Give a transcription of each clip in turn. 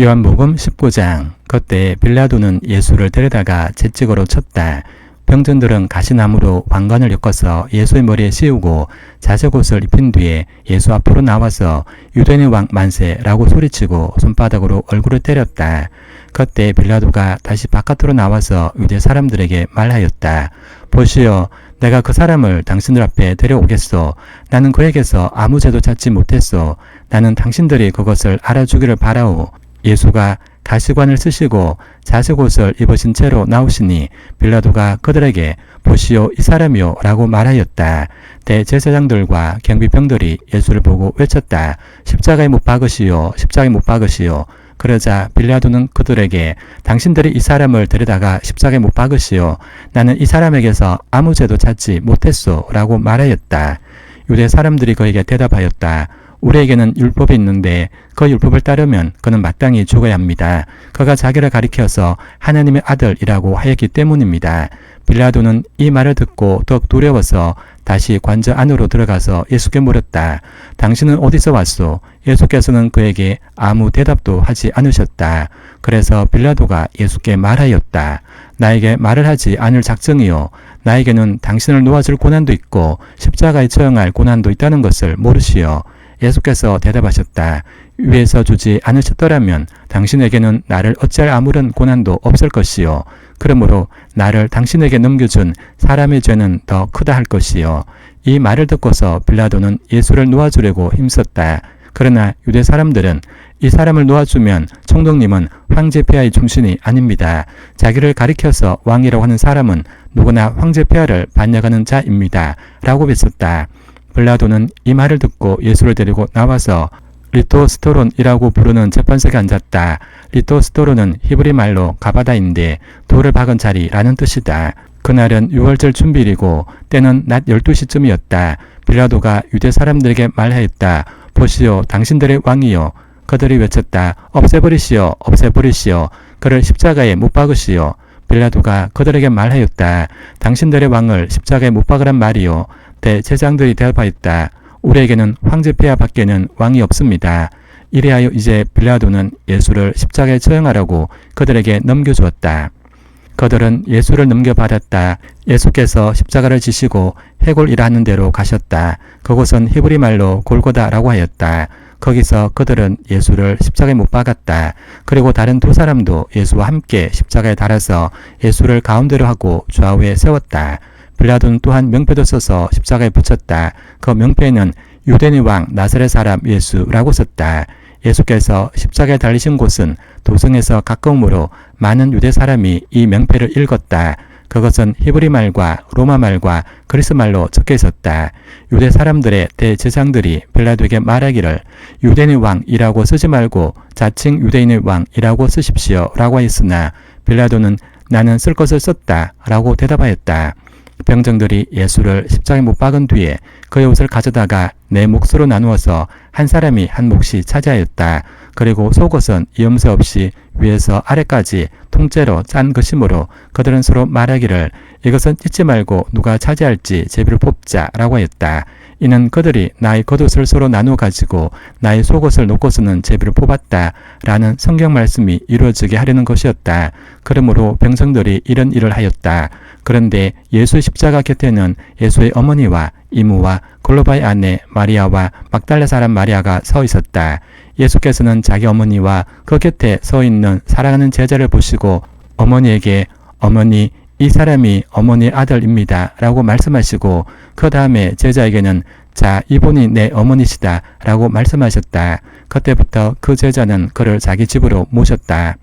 요한복음 19장 그때 빌라도는 예수를 데려다가 채찍으로 쳤다. 병전들은 가시나무로 왕관을 엮어서 예수의 머리에 씌우고 자색 옷을 입힌 뒤에 예수 앞으로 나와서 유대인의 왕 만세라고 소리치고 손바닥으로 얼굴을 때렸다. 그때 빌라도가 다시 바깥으로 나와서 유대 사람들에게 말하였다. 보시오, 내가 그 사람을 당신들 앞에 데려오겠소. 나는 그에게서 아무 죄도 찾지 못했소. 나는 당신들이 그것을 알아주기를 바라오. 예수가 가시관을 쓰시고 자색 옷을 입으신 채로 나오시니 빌라도가 그들에게 보시오 이 사람이요 라고 말하였다. 대제사장들과 경비병들이 예수를 보고 외쳤다. 십자가에 못 박으시오 십자가에 못 박으시오 그러자 빌라도는 그들에게 당신들이 이 사람을 데려다가 십자가에 못 박으시오 나는 이 사람에게서 아무 죄도 찾지 못했소 라고 말하였다. 유대 사람들이 그에게 대답하였다. 우리에게는 율법이 있는데 그 율법을 따르면 그는 마땅히 죽어야 합니다. 그가 자기를 가리켜서 하나님의 아들이라고 하였기 때문입니다. 빌라도는 이 말을 듣고 더욱 두려워서 다시 관저 안으로 들어가서 예수께 물었다. 당신은 어디서 왔소? 예수께서는 그에게 아무 대답도 하지 않으셨다. 그래서 빌라도가 예수께 말하였다. 나에게 말을 하지 않을 작정이요. 나에게는 당신을 놓아줄 고난도 있고 십자가에 처형할 고난도 있다는 것을 모르시오. 예수께서 대답하셨다. 위에서 주지 않으셨더라면 당신에게는 나를 어찌할 아무런 고난도 없을 것이요. 그러므로 나를 당신에게 넘겨준 사람의 죄는 더 크다 할 것이요. 이 말을 듣고서 빌라도는 예수를 놓아주려고 힘썼다. 그러나 유대 사람들은 이 사람을 놓아주면 총독님은 황제 폐하의 중심이 아닙니다. 자기를 가리켜서 왕이라고 하는 사람은 누구나 황제 폐하를 반역하는 자입니다. 라고 비었다. 빌라도는 이 말을 듣고 예수를 데리고 나와서 리토스토론이라고 부르는 재판석에 앉았다. 리토스토론은 히브리 말로 가바다인데 돌을 박은 자리라는 뜻이다. 그날은 6월절 준비일이고 때는 낮 12시쯤이었다. 빌라도가 유대 사람들에게 말하였다. 보시오 당신들의 왕이요. 그들이 외쳤다. 없애버리시오 없애버리시오. 그를 십자가에 못 박으시오. 빌라도가 그들에게 말하였다. 당신들의 왕을 십자가에 못 박으란 말이요. 대제장들이 대답하였다. 우리에게는 황제 폐하 밖에는 왕이 없습니다. 이래하여 이제 빌라도는 예수를 십자가에 처형하라고 그들에게 넘겨주었다. 그들은 예수를 넘겨받았다. 예수께서 십자가를 지시고 해골이라 하는 대로 가셨다. 그곳은 히브리 말로 골고다라고 하였다. 거기서 그들은 예수를 십자가에 못 박았다. 그리고 다른 두 사람도 예수와 함께 십자가에 달아서 예수를 가운데로 하고 좌우에 세웠다. 빌라도는 또한 명패도 써서 십자가에 붙였다. 그 명패에는 유대인의 왕 나사렛 사람 예수라고 썼다. 예수께서 십자가에 달리신 곳은 도성에서 가까우므로 많은 유대 사람이 이 명패를 읽었다. 그것은 히브리 말과 로마 말과 그리스 말로 적혀 있었다. 유대 사람들의 대제장들이 빌라도에게 말하기를 유대인의 왕이라고 쓰지 말고 자칭 유대인의 왕이라고 쓰십시오 라고 하였으나 빌라도는 나는 쓸 것을 썼다 라고 대답하였다. 병정들이 예수를 십자가에 못 박은 뒤에 그의 옷을 가져다가 네 몫으로 나누어서 한 사람이 한 몫이 차지하였다. 그리고 속옷은 이염새 없이 위에서 아래까지 통째로 짠 것이므로 그들은 서로 말하기를 이것은 잊지 말고 누가 차지할지 제비를 뽑자라고 하였다. 이는 그들이 나의 겉옷을 서로 나누어 가지고 나의 속옷을 놓고서는 제비를 뽑았다. 라는 성경 말씀이 이루어지게 하려는 것이었다. 그러므로 병성들이 이런 일을 하였다. 그런데 예수 십자가 곁에는 예수의 어머니와 이모와 골로바의 아내 마리아와 막달레 사람 마리아가 서 있었다. 예수께서는 자기 어머니와 그 곁에 서 있는 사랑하는 제자를 보시고 어머니에게 어머니 이 사람이 어머니의 아들입니다. 라고 말씀하시고 그 다음에 제자에게는 자 이분이 내 어머니시다 라고 말씀하셨다. 그때부터 그 제자는 그를 자기 집으로 모셨다.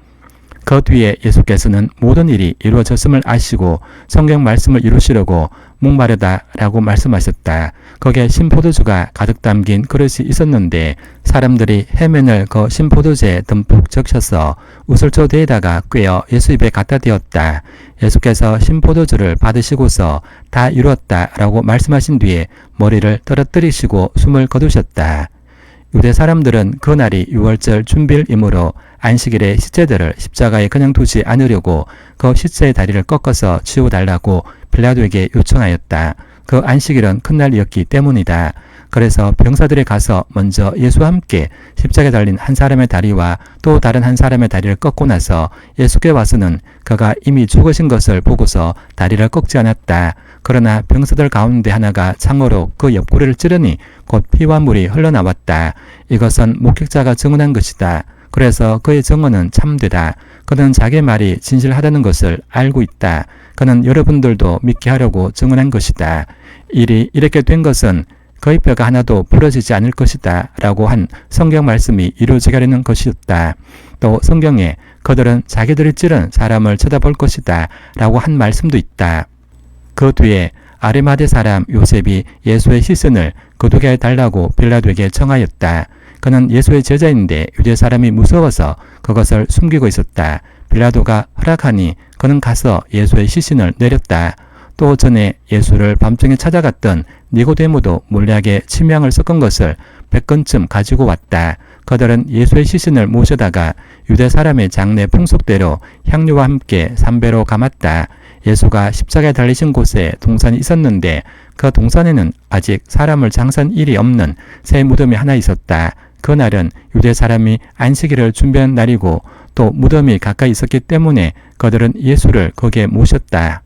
그 뒤에 예수께서는 모든 일이 이루어졌음을 아시고 성경 말씀을 이루시려고 목마르다 라고 말씀하셨다. 거기에 신포도주가 가득 담긴 그릇이 있었는데 사람들이 해면을 그 신포도주에 듬뿍 적셔서 우슬초 대에다가 꿰어 예수 입에 갖다 대었다. 예수께서 신포도주를 받으시고서 다 이루었다 라고 말씀하신 뒤에 머리를 떨어뜨리시고 숨을 거두셨다. 유대 사람들은 그날이 6월절 준비일이므로 안식일에 시체들을 십자가에 그냥 두지 않으려고 그 시체의 다리를 꺾어서 치워달라고 빌라도에게 요청하였다. 그 안식일은 큰 날이었기 때문이다. 그래서 병사들이 가서 먼저 예수와 함께 십자가에 달린 한 사람의 다리와 또 다른 한 사람의 다리를 꺾고 나서 예수께 와서는 그가 이미 죽으신 것을 보고서 다리를 꺾지 않았다. 그러나 병사들 가운데 하나가 창으로 그 옆구리를 찌르니 곧 피와 물이 흘러나왔다. 이것은 목격자가 증언한 것이다. 그래서 그의 증언은 참되다. 그는 자기 말이 진실하다는 것을 알고 있다. 그는 여러분들도 믿게 하려고 증언한 것이다. 일이 이렇게 된 것은 그의 뼈가 하나도 부러지지 않을 것이다. 라고 한 성경 말씀이 이루어지게 하려는 것이었다. 또 성경에 그들은 자기들이 찌른 사람을 쳐다볼 것이다. 라고 한 말씀도 있다. 그 뒤에 아리마대 사람 요셉이 예수의 시선을 거두게 해달라고 빌라도에게 청하였다. 그는 예수의 제자인데 유대 사람이 무서워서 그것을 숨기고 있었다. 빌라도가 허락하니 그는 가서 예수의 시신을 내렸다. 또 전에 예수를 밤중에 찾아갔던 니고데모도 몰래하게 침향을 섞은 것을 100건쯤 가지고 왔다. 그들은 예수의 시신을 모셔다가 유대 사람의 장례 풍속대로 향료와 함께 삼배로 감았다. 예수가 십자가에 달리신 곳에 동산이 있었는데 그 동산에는 아직 사람을 장산 일이 없는 새 무덤이 하나 있었다. 그날은 유대 사람이 안식일을 준비한 날이고 또 무덤이 가까이 있었기 때문에 그들은 예수를 거기에 모셨다.